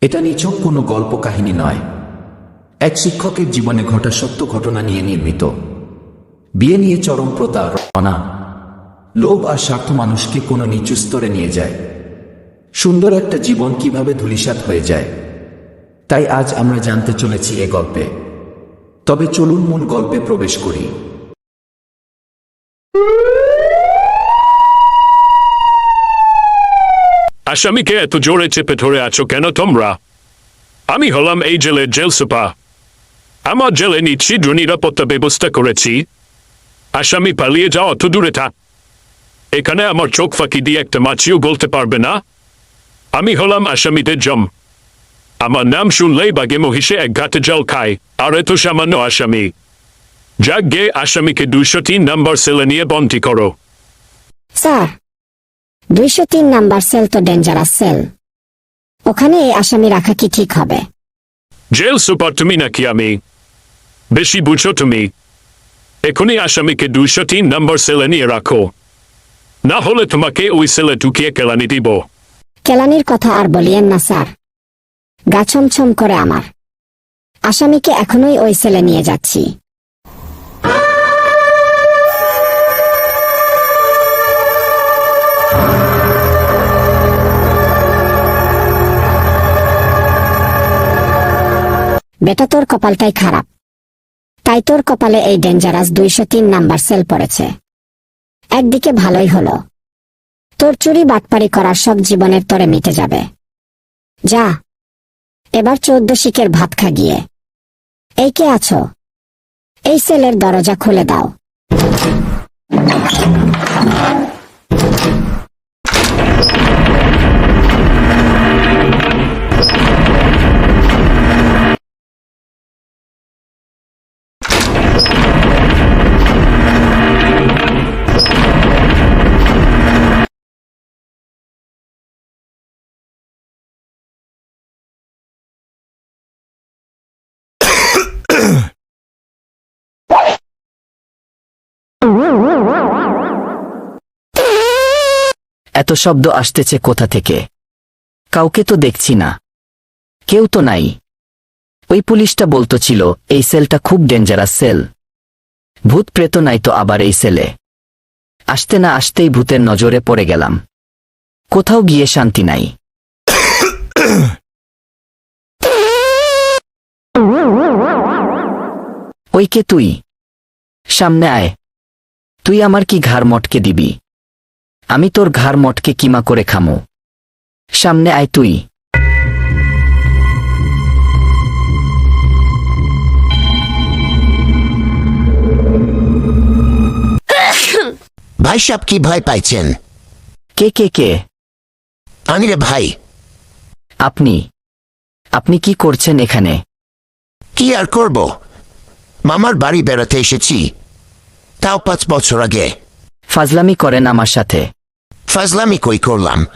এটা নিছক কোনো গল্প কাহিনী নয়। এক শিক্ষকের জীবনে ঘটা সত্য ঘটনা নিয়ে নির্মিত। বিয়ে নিয়ে চরম প্রতারণা। লোভ আর স্বার্থ মানুষকে কোনো নিচু স্তরে নিয়ে যায়। সুন্দর একটা জীবন কীভাবে ধূলিসাৎ হয়ে যায়? তাই আজ আমরা জানতে চলেছি এ গল্পে। তবে চলুন মূল গল্পে প্রবেশ করি। আসামিকে এত জোরে চেপে ধরে আছো কেন তোমরা আমি হলাম এই জেলের জেল সুপা আমার জেলে নিচ্ছিদ্র নিরাপত্তা ব্যবস্থা করেছি আসামি পালিয়ে যাও অত দূরে থাক এখানে আমার চোখ ফাঁকি দিয়ে একটা মাছিও বলতে পারবে না আমি হলাম আসামিদের জম আমার নাম শুনলেই বাগে মহিষে এক ঘাটে জল খায় আর এত সামান্য আসামি যাক গে আসামিকে দুইশো তিন নম্বর সেলে নিয়ে বন্দি করো স্যার দুইশো তিন নাম্বার সেল তো ডেঞ্জারাস সেল। ওখানে এই আসামি রাখা কি ঠিক হবে? জেল সুপার তুমি নাকি আমি? বেশি বুঝো তুমি। এখনই আসামিকে দুইশো তিন নম্বর সেলে নিয়ে রাখো। না হলে তোমাকে ওই সেলে ঢুকিয়ে কেলানি দিব। কেলানির কথা আর বলিয়েন না স্যার। গা ছমছম করে আমার। আসামিকে এখনই ওই সেলে নিয়ে যাচ্ছি। বেটা তোর কপালটাই খারাপ। তাই তোর কপালে এই ডেঞ্জারাস দুইশো তিন নাম্বার সেল পড়েছে। একদিকে ভালোই হলো। তোর চুরি বাটপারি করার সব জীবনের তরে মিটে যাবে। যা, এবার চৌদ্দ শিকের ভাত খা গিয়ে। এই কে আছো? এই সেলের দরজা খুলে দাও। এত শব্দ আসতেছে কোথা থেকে? কাউকে তো দেখছি না। কেউ তো নাই। ওই পুলিশটা বলতো ছিল, এই সেলটা খুব ডেঞ্জারাস সেল। ভূত প্রেত নাই তো আবার এই সেলে। আসতে না আসতেই ভূতের নজরে পড়ে গেলাম। কোথাও গিয়ে শান্তি নাই। ওই কে তুই? সামনে আয়। তুই আমার কি ঘাড় মটকে দিবি? আমি তোর ঘাড় মটকে কিমা করে খামো। সামনে আয় তুই। ভাই সাহেব কি ভয় পাইছেন? কে কে কে? আমি রে ভাই। আপনি? আপনি কি করছেন এখানে? কি আর করব? মামার বাড়ি বেড়াতে এসেছি। তাও পাঁচ বছর আগে। ফাজলামি করেন আমার সাথে। ফাজলামি কই করলাম?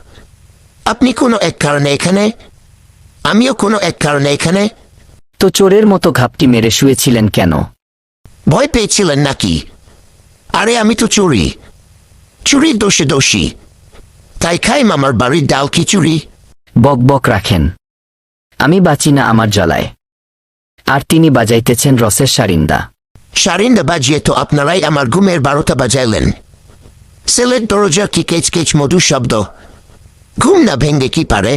আপনি কোনো এক কারণে এখানে? আমিও কোনো এক কারণে এখানে? তো চোরের মতো ঘাপটি মেরে শুয়েছিলেন কেন? ভয় পেয়েছিলেন নাকি? আরে আমি তো চুরি। চুরির দোষে দোষী। তাই খাই মামার বাড়ির ডাল খিচুড়ি। বক বক রাখেন। আমি বাঁচি না আমার জ্বালায়। আর তিনি বাজাইতেছেন রসের সারিন্দা। সারিন্দা বাজিয়ে তো আপনারাই আমার ঘুমের বারোটা বাজাইলেন। সেলের দরজা কি কেচ কেচ মধু শব্দ ঘুম না ভেঙ্গে কি পারে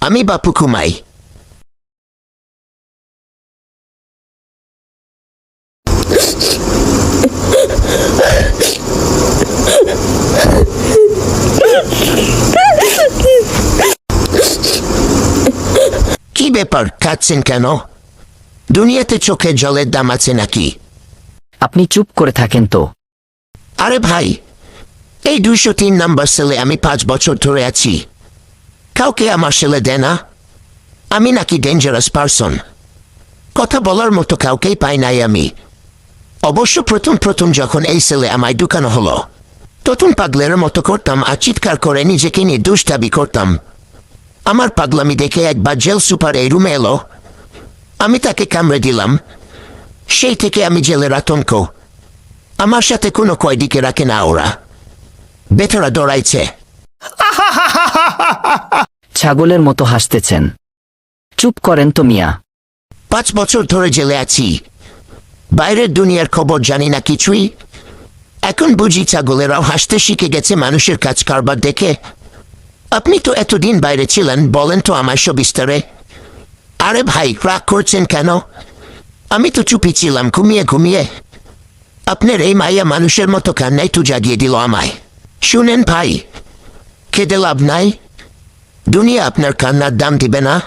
আমি বাপু ঘুমাই কি ব্যাপার কাঁদছেন কেন দুনিয়াতে চোখে জলের দাম আছে নাকি আপনি চুপ করে থাকেন তো আরে ভাই এই দুইশো তিন নাম্বার সেলে আমি পাঁচ বছর ধরে আছি। কাউকে আমার সেলে দেয় না। আমি নাকি ডেঞ্জারাস পারসন কথা বলার মতো কাউকেই পাই নাই আমি। অবশ্য প্রথম প্রথম যখন এই সেলে আমায় ঢুকানো হলো, তখন পাগলের মতো করতাম আর চিৎকার করে নিজেকে নিয়ে দুষ দাবি করতাম। আমার পাগলামি দেখে একবার জেল সুপার এই রুমে এলো। আমি তাকে কামড়ে দিলাম। সেই থেকে আমি জেলের আতঙ্ক। আমার সাথে কোনো কয়দিকে রাখে না ওরা। বেটারা দৌড়াইছে। ছাগলের মতো হাসতেছেন। চুপ করেন তো মিয়া। পাঁচ বছর ধরে জেলে আছি। বাইরের দুনিয়ার খবর জানি না কিছুই। এখন বুঝি ছাগলেরাও হাসতে শিখে গেছে মানুষের কাজ কারবার দেখে। আপনি তো এতদিন বাইরে ছিলেন বলেন তো আমায় সবিস্তারে। আরে ভাই রাগ করছেন কেন? আমি তো চুপি ছিলাম ঘুমিয়ে ঘুমিয়ে। আপনার এই মাইয়া মানুষের মতো কান্নাই তো জাগিয়ে দিল আমায়। শুনেন ভাই খেতে লাভ নাই। দুনিয়া আপনার কান্নার দাম দিবে না।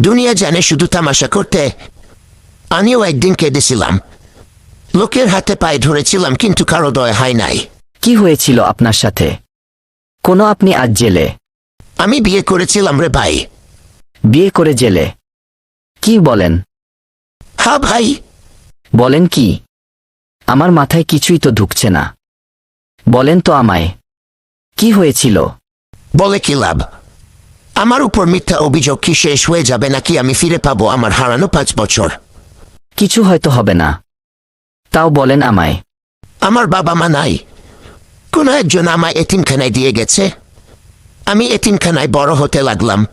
দুনিয়া জানে শুধু তামাশা করতে। আমিও একদিন কেঁদেছিলাম। লোকের হাতে পায়ে ধরেছিলাম কিন্তু কারও দয় হয় নাই। কি হয়েছিল আপনার সাথে? কোনো আপনি আজ জেলে? আমি বিয়ে করেছিলাম রে ভাই। বিয়ে করে জেলে? কি বলেন? হ্যাঁ ভাই। বলেন কি? আমার মাথায় কিছুই তো ঢুকছে না। বলেন তো আমায় কি হয়েছিল? বলে কি লাভ? আমার উপর মিথ্যা অভিযোগ কি শেষ হয়ে যাবে নাকি আমি ফিরে পাবো আমার হারানো পাঁচ বছর? কিছু হয়তো হবে না। তাও বলেন আমায়। আমার বাবা মা নাই। কোনো একজন আমায় এতিমখানায় দিয়ে গেছে। আমি এতিমখানায় বড় হতে লাগলাম।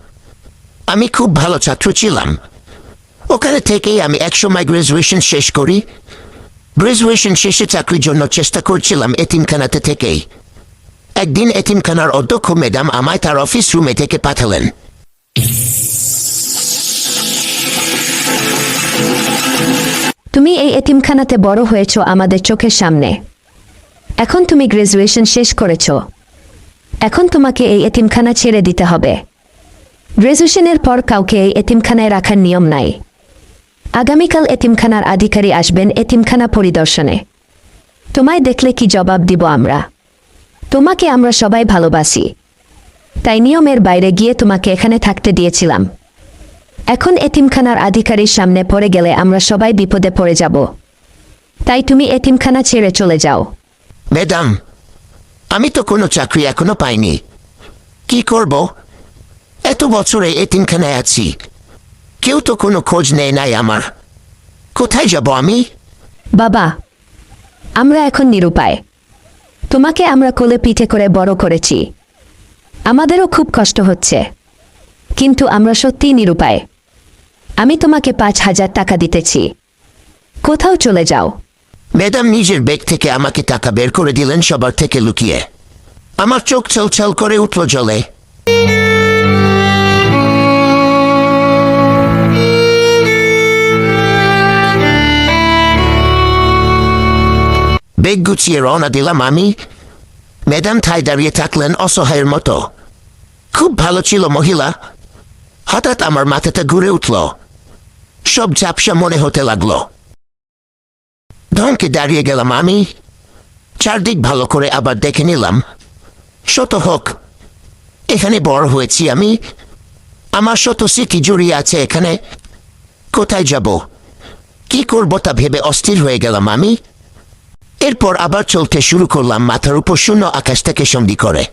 আমি খুব ভালো ছাত্র ছিলাম। ওখানে থেকেই আমি একসময় গ্রাজুয়েশন শেষ করি। গ্রাজুয়েশন শেষে চাকরির জন্য চেষ্টা করছিলাম এতিমখানাতে থেকেই। একদিন এতিমখানার অধ্যক্ষ ম্যাডাম আমায় তার অফিস রুমে থেকে পাঠালেন। তুমি এই এতিমখানাতে বড় হয়েছ আমাদের চোখের সামনে। এখন তুমি গ্রাজুয়েশন শেষ করেছ। এখন তোমাকে এই এতিমখানা ছেড়ে দিতে হবে। গ্রাজুয়েশনের পর কাউকে এই এতিমখানায় রাখার নিয়ম নাই। আগামীকাল এতিমখানার আধিকারী আসবেন এতিমখানা পরিদর্শনে। তোমায় দেখলে কি জবাব দিব আমরা? তোমাকে আমরা সবাই ভালোবাসি। তাই নিয়মের বাইরে গিয়ে তোমাকে এখানে থাকতে দিয়েছিলাম। এখন এতিমখানার আধিকারীর সামনে পড়ে গেলে আমরা সবাই বিপদে পড়ে যাব। তাই তুমি এতিমখানা ছেড়ে চলে যাও। ম্যাডাম, আমি তো কোনো চাকরি এখনও পাইনি। কি করব? এত বছরে এতিমখানায় আছি। কেউ তো কোনো খোঁজ নেয় নাই আমার। কোথায় যাব আমি? বাবা আমরা এখন নিরুপায়। তোমাকে আমরা কোলে পিঠে করে বড় করেছি। আমাদেরও খুব কষ্ট হচ্ছে। কিন্তু আমরা সত্যিই নিরুপায়। আমি তোমাকে পাঁচ হাজার টাকা দিতেছি। কোথাও চলে যাও। ম্যাডাম নিজের ব্যাগ থেকে আমাকে টাকা বের করে দিলেন সবার থেকে লুকিয়ে। আমার চোখ ছলছল করে উঠল জলে। বেগ গুছিয়ে রওনা দিলাম আমি ম্যাডাম ঠাই দাঁড়িয়ে থাকলেন অসহায়ের মতো খুব ভালো ছিল মহিলা হঠাৎ আমার মাথাটা ঘুরে উঠল সব ঝাপসা মনে হতে লাগল ধমকে দাঁড়িয়ে গেলাম আমি চারদিক ভালো করে আবার দেখে নিলাম শত হোক এখানে বড় হয়েছি আমি আমার শত স্মৃতি জড়িয়ে আছে এখানে কোথায় যাব কি করব তা ভেবে অস্থির হয়ে গেলাম আমি এরপর আবার চলতে শুরু করলাম মাথার উপর শূন্য আকাশ থেকে সন্ধি করে।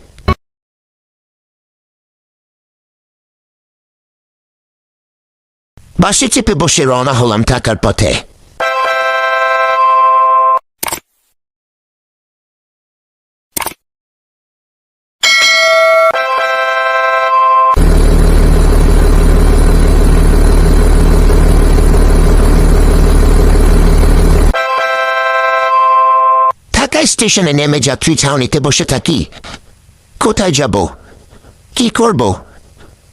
বাসে চেপে বসে রওনা হলাম থাকার পথে। স্টেশনে নেমে যাত্রী ছাউনিতে বসে থাকি। কোথায় যাব? কি করব?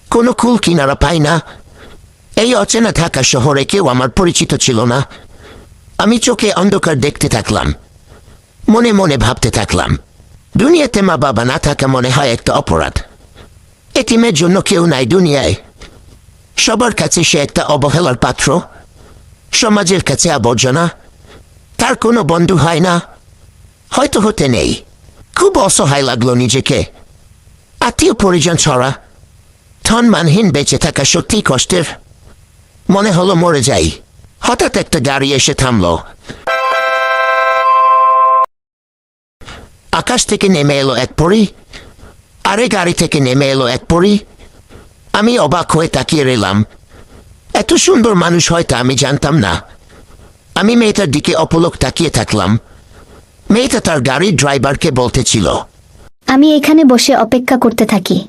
কোনো কুল কিনারা পাই না। এই অচেনা থাকা শহরে কেউ আমার পরিচিত ছিল না। আমি চোখে অন্ধকার দেখতে থাকলাম। মনে মনে ভাবতে থাকলাম, দুনিয়াতে মা বাবা না থাকা মনে হয় একটা অপরাধ। এটিমের জন্য কেউ নাই দুনিয়ায়। সবার কাছে সে একটা অবহেলার পাত্র। সমাজের কাছে আবর্জনা। তার কোনো বন্ধু হয় না। হয়তো হতে নেই। খুব অসহায় লাগল নিজেকে। আত্মীয় পরিজন ছড়া ধনমানহীন বেঁচে থাকা সত্যি কষ্টের। মনে হলো মরে যাই। হঠাৎ একটা গাড়ি এসে থামলো। আকাশ থেকে নেমে এলো এক পরি, আরে গাড়ি থেকে নেমে এলো এক পরি। আমি অবাক হয়ে তাকিয়ে রইলাম। এত সুন্দর মানুষ হয়তো আমি জানতাম না। আমি মেয়েটার দিকে অপলক তাকিয়ে থাকলাম। মেয়েটা তার গাড়ির ড্রাইভারকে বলতেছিল আমি এখানে বসে অপেক্ষা করতে থাকি।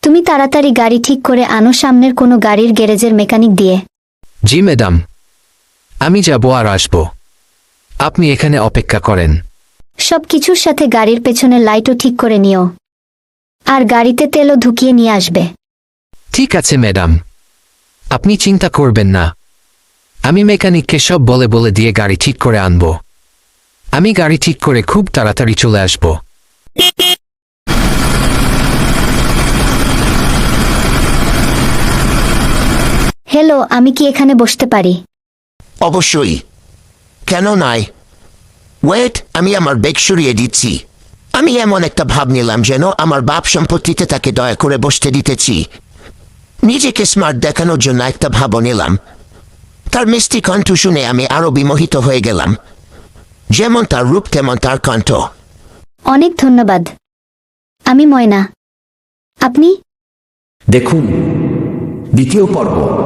তুমি তাড়াতাড়ি গাড়ি ঠিক করে আনো সামনের কোনো গাড়ির গ্যারেজের মেকানিক দিয়ে। জি ম্যাডাম। আমি যাব আর আসব। আপনি এখানে অপেক্ষা করেন। সব কিছুর সাথে গাড়ির পেছনে লাইটও ঠিক করে নিও। আর গাড়িতে তেলও ঢুকিয়ে নিয়ে আসবে। ঠিক আছে ম্যাডাম। আপনি চিন্তা করবেন না। আমি মেকানিককে সব বলে বলে দিয়ে গাড়ি ঠিক করে আনব। আমি গাড়ি ঠিক করে খুব তাড়াতাড়ি চলে আসব। হ্যালো আমি কি এখানে বসতে পারি? অবশ্যই। কেন নাই? ওয়েট আমি আমার বেগ সরিয়ে দিচ্ছি। আমি এমন একটা ভাব নিলাম যেন আমার বাপ সম্পত্তিতে তাকে দয়া করে বসতে দিতেছি। নিজেকে স্মার্ট দেখানোর জন্য একটা ভাবও নিলাম। তার মিষ্টি কণ্ঠ শুনে আমি আরও বিমোহিত হয়ে গেলাম। যেমন তার রূপ তেমন তার কণ্ঠ। অনেক ধন্যবাদ। আমি ময়না। আপনি? দেখুন দ্বিতীয় পর্ব।